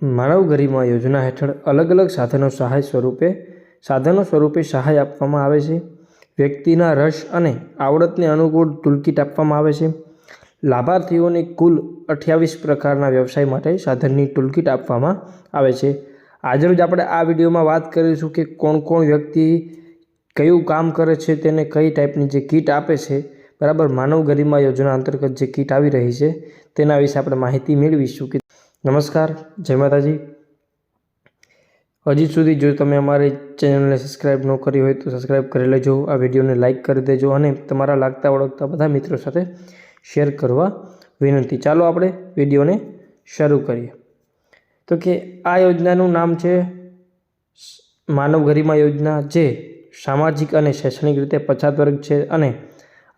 માનવ ગરિમા યોજના હેઠળ અલગ અલગ સાધનો સહાય સ્વરૂપે, સાધનો સ્વરૂપે સહાય આપવામાં આવે છે. વ્યક્તિના રસ અને આવડતને અનુકૂળ ટૂલકીટ આપવામાં આવે છે. લાભાર્થીઓને કુલ અઠ્યાવીસ પ્રકારના વ્યવસાય માટે સાધનની ટૂલકીટ આપવામાં આવે છે. આજરોજ આપણે આ વિડીયોમાં વાત કરીશું કે કોણ કોણ વ્યક્તિ કયું કામ કરે છે, તેને કઈ ટાઈપની જે કીટ આપે છે, બરાબર, માનવ ગરિમા યોજના અંતર્ગત જે કીટ આવી રહી છે, તેના વિશે આપણે માહિતી મેળવીશું કે નમસ્કાર, જય માતાજી. હજી સુધી જો તમે અમારી ચેનલને સબસ્ક્રાઈબ ન કરી હોય તો સબસ્ક્રાઈબ કરી લેજો, આ વિડીયોને લાઇક કરી દેજો અને તમારા લાગતા ઓળખતા બધા મિત્રો સાથે શેર કરવા વિનંતી. ચાલો આપણે વિડીયોને શરૂ કરીએ. તો કે આ યોજનાનું નામ છે માનવ ગરિમા યોજના, જે સામાજિક અને શૈક્ષણિક રીતે પછાત વર્ગ છે અને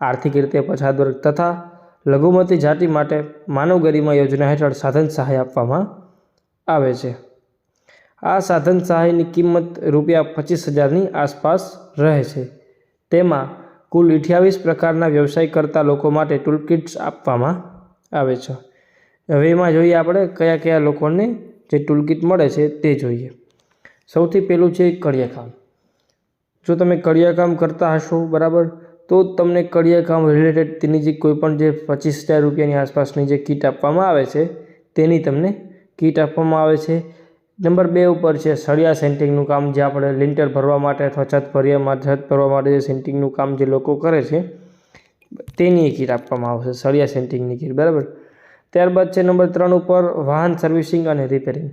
આર્થિક રીતે પછાત વર્ગ તથા લઘુમતી જાતિ માટે માનવ ગરિમા યોજના હેઠળ સાધન સહાય આપવામાં આવે છે. આ સાધન સહાયની કિંમત રૂપિયા પચીસ હજારની આસપાસ રહે છે. તેમાં કુલ અઠ્યાવીસ પ્રકારના વ્યવસાય કરતા લોકો માટે ટૂલકિટ્સ આપવામાં આવે છે. હવે એમાં જોઈએ આપણે કયા કયા લોકોને જે ટૂલકિટ મળે છે તે જોઈએ. સૌથી પહેલું છે કડિયાકામ. જો તમે કડિયાકામ કરતા હશો, બરાબર? તો તમને કડિયા કામ રિલેટેડ તેની જે કોઈ પણ જે પચીસ હજાર રૂપિયાની આસપાસની જે કીટ આપવામાં આવે છે, તેની તમને કીટ આપવામાં આવે છે. નંબર બે ઉપર છે, સળિયા સેન્ટિંગનું કામ જે આપણે લિન્ટર ભરવા માટે અથવા છત ભર્યા માટે છત ભરવા માટે જે સેન્ટિંગનું કામ જે લોકો કરે છે, તેની કીટ આપવામાં આવશે સળિયા સેન્ટિંગની કીટ બરાબર? ત્યારબાદ છે, નંબર ત્રણ ઉપર વાહન સર્વિસિંગ અને રિપેરિંગ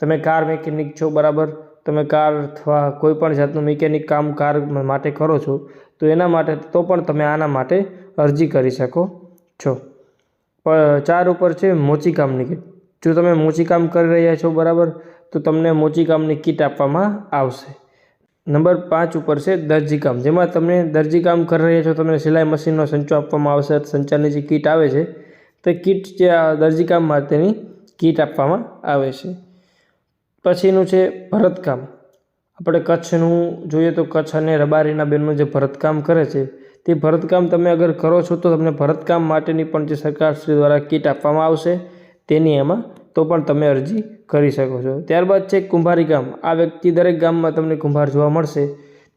તમે કાર મેકેનિક છો, બરાબર? તમે કાર અથવા કોઈપણ જાતનું મિકેનિક કામ કાર માટે કરો છો, તો એના માટે તો પણ તમે આના માટે અરજી કરી શકો છો. ચાર ઉપર છે મોચીકામની કીટ. જો તમે મોચીકામ કરી રહ્યા છો બરાબર, તો તમને મોચીકામની કીટ આપવામાં આવશે. નંબર પાંચ ઉપર છે દરજીકામ. જેમાં તમને દરજીકામ કરી રહ્યા છો, તમને સિલાઈ મશીનનો સંચો આપવામાં આવશે સંચારની જે કીટ આવે છે, તે કીટ જે દરજીકામ માટેની કીટ આપવામાં આવે છે. પછીનું છે ભરતકામ. આપણે કચ્છનું જોઈએ તો કચ્છ અને રબારીના બેનનું જે ભરતકામ કરે છે, તે ભરતકામ તમે અગર કરો છો તો તમને ભરતકામ માટેની પણ જે સરકારશ્રી દ્વારા કીટ આપવામાં આવશે, તેની એમાં તો પણ તમે અરજી કરી શકો છો. ત્યારબાદ છે કુંભારી કામ આ વ્યક્તિ દરેક ગામમાં તમને કુંભાર જોવા મળશે.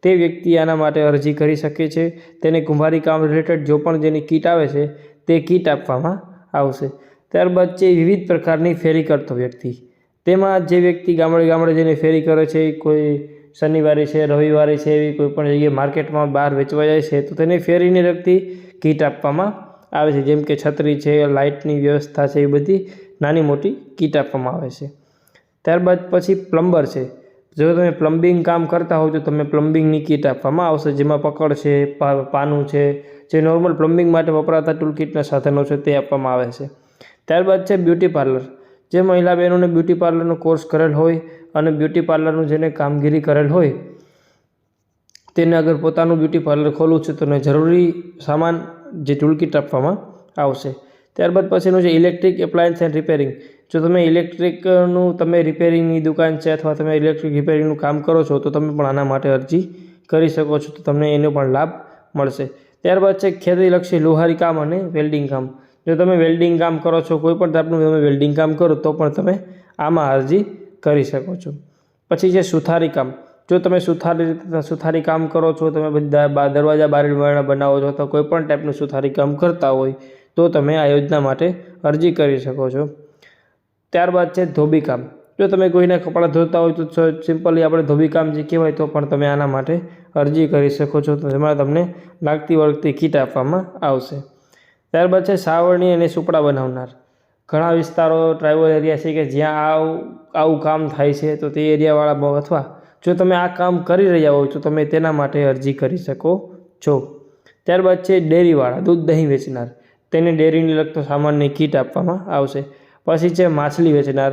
તે વ્યક્તિ આના માટે અરજી કરી શકે છે. તેને કુંભારી કામ રિલેટેડ જો પણ જેની કીટ આવે છે, તે કીટ આપવામાં આવશે. ત્યારબાદ છે વિવિધ પ્રકારની ફેરી કરતો વ્યક્તિ. તેમાં જે વ્યક્તિ ગામડે ગામડે જઈને ફેરી કરે છે, કોઈ શનિવારે છે, રવિવારે છે, એવી કોઈ પણ જગ્યાએ માર્કેટમાં બહાર વેચવા જાય છે, તો તેને ફેરીને લગતી કીટ આપવામાં આવે છે. જેમ કે છત્રી છે, લાઇટની વ્યવસ્થા છે, એ બધી નાની મોટી કીટ આપવામાં આવે છે. ત્યારબાદ પછી પ્લમ્બર છે. જો તમે પ્લમ્બિંગ કામ કરતા હોવ તો તમને પ્લમ્બિંગની કીટ આપવામાં આવશે. જેમાં પકડ છે પાનું છે, જે નોર્મલ પ્લમ્બિંગ માટે વપરાતા ટૂલ કીટના સાધનો છે, તે આપવામાં આવે છે. ત્યારબાદ છે બ્યુટી પાર્લર. જે મહિલા બહેનોને બ્યુટી પાર્લરનો કોર્સ કરેલ હોય અને બ્યુટી પાર્લરનું જેને કામગીરી કરેલ હોય, તેને અગર પોતાનું બ્યુટી પાર્લર ખોલવું છે તો એને જરૂરી સામાન જે ટૂલકીટ આપવામાં આવશે. ત્યારબાદ પછીનું છે ઇલેક્ટ્રિક એપ્લાયન્સ એન્ડ રિપેરિંગ. જો તમે ઇલેક્ટ્રિકનું, તમે રિપેરિંગની દુકાન છે અથવા તમે ઇલેક્ટ્રિક રિપેરિંગનું કામ કરો છો, તો તમે પણ આના માટે અરજી કરી શકો છો તો તમને એનો પણ લાભ મળશે. ત્યારબાદ છે ખેતીલક્ષી લોહારી કામ અને વેલ્ડિંગ કામ. જો તમે વેલ્ડિંગ કામ કરો છો, કોઈ પણ ટાઈપનું તમે વેલ્ડિંગ કામ કરો, તો પણ તમે આમાં અરજી કરી શકો છો. પછી છે સુથારી કામ. જો તમે સુથારી સુથારી કામ કરો છો, તમે બધા દરવાજા બારી બારણા બનાવો છો તો કોઈ પણ ટાઈપનું સુથારી કામ કરતા હોય, તો તમે આ યોજના માટે અરજી કરી શકો છો. ત્યારબાદ છે ધોબી કામ. જો તમે કોઈના કપડાં ધોતા હોય, તો સિમ્પલી આપણે ધોબી કામ જે કહેવાય, તો પણ તમે આના માટે અરજી કરી શકો છો, તો તેમાં તમને લાગતી વળગતી કીટ આપવામાં આવશે. ત્યારબાદ છે સાવરણી અને સુપડા બનાવનાર. ઘણા વિસ્તારો ટ્રાઇબલ એરિયા છે કે જ્યાં આવું આવું કામ થાય છે, તો તે એરિયાવાળા અથવા જો તમે આ કામ કરી રહ્યા હોય, તો તમે તેના માટે અરજી કરી શકો છો. ત્યારબાદ છે ડેરીવાળા, દૂધ દહીં વેચનાર. તેને ડેરીને લગતો સામાનની કીટ આપવામાં આવશે. પછી છે માછલી વેચનાર.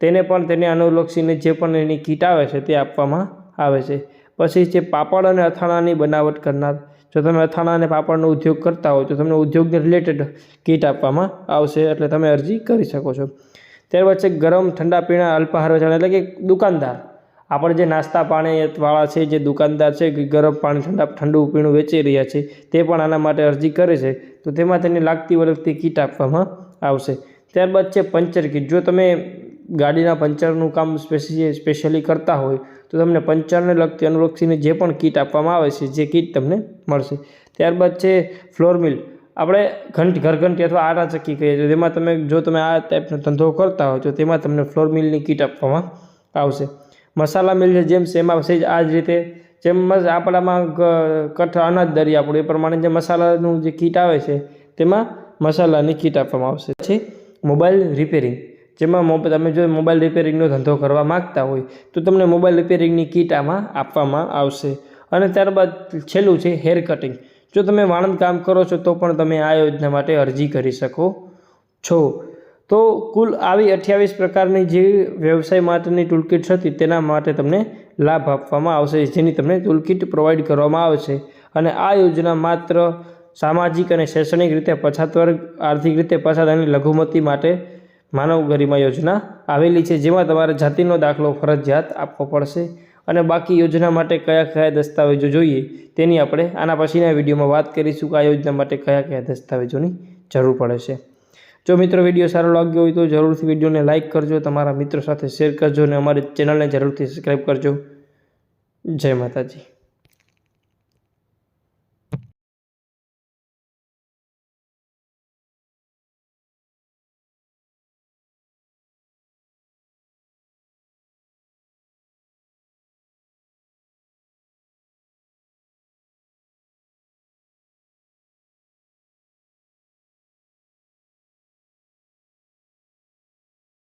તેને પણ તેને અનુલક્ષીને જે પણ એની કીટ આવે છે તે આપવામાં આવે છે. પછી છે પાપડ અને અથાણાની બનાવટ કરનાર. જો તમે અથાણા અને પાપડનો ઉદ્યોગ કરતા હોય તો તમને ઉદ્યોગને રિલેટેડ કીટ આપવામાં આવશે એટલે તમે અરજી કરી શકો છો. ત્યારબાદ છે ગરમ ઠંડા પીણા અલ્પાહાર વેચાણ એટલે કે દુકાનદાર. આપણે જે નાસ્તા પાણી વાળા છે, જે દુકાનદાર છે ગરમ પાણી ઠંડા, ઠંડુ પીણું વેચી રહ્યા છે, તે પણ આના માટે અરજી કરે છે, તો તેમાં તેને લાગતી વળગતી કીટ આપવામાં આવશે. ત્યારબાદ છે પંચર કીટ. જો તમે ગાડીના પંચરનું કામ સ્પેશિયલી સ્પેશિયલી કરતા હોય, તો તમને પંચરને લગતી અનુલક્ષીને જે પણ કીટ આપવામાં આવે છે, જે કીટ તમને મળશે. ત્યારબાદ છે ફ્લોર મિલ. આપણે ઘંટ, ઘરઘંટી અથવા આટા ચક્કી કહીએ છીએ તેમાં તમે, જો તમે આ ટાઈપનો ધંધો કરતા હોય, તો તેમાં તમને ફ્લોર મિલની કીટ આપવામાં આવશે. મસાલા મિલ છે, જેમ સેમાં સેજ આ જ રીતે. જેમ આપણામાં કઠ, અનાજ, દરિયા આપણું એ પ્રમાણે જે મસાલાનું જે કીટ આવે છે, તેમાં મસાલાની કીટ આપવામાં આવશે. પછી મોબાઈલ રિપેરિંગ. જેમાં તમે જો મોબાઈલ રિપેરિંગનો ધંધો કરવા માગતા હોય, તો તમને મોબાઈલ રિપેરિંગની કીટ આમાં આપવામાં આવશે. અને ત્યારબાદ છેલ્લું છે હેર કટિંગ જો તમે વાણંદ કામ કરો છો, તો પણ તમે આ યોજના માટે અરજી કરી શકો છો. તો કુલ આવી અઠ્યાવીસ પ્રકારની જે વ્યવસાય માટેની ટૂલકીટ હતી, તેના માટે તમને લાભ આપવામાં આવશે, જેની તમને ટૂલકીટ પ્રોવાઈડ કરવામાં આવશે. અને આ યોજના માત્ર સામાજિક અને શૈક્ષણિક રીતે પછાત વર્ગ, આર્થિક રીતે પછાત અને લઘુમતી માટે માનવ ગરિમા યોજના આવેલી છે, જેમાં તમારે જાતિનો દાખલો, ફરજિયાત આપવો પડશે. અને બાકી યોજના માટે કયા કયા દસ્તાવેજો જોઈએ તેની આપણે આના પછીના વિડીયોમાં વાત કરીશું કે આ યોજના માટે કયા કયા દસ્તાવેજોની જરૂર પડે છે. જો મિત્રો વીડિયો સારો લાગ્યો હોય તો જરૂરથી વિડીયોને લાઇક કરજો, તમારા મિત્રો સાથે શેર કરજો અને અમારી ચેનલને જરૂરથી સબસ્ક્રાઈબ કરજો. જય માતાજી.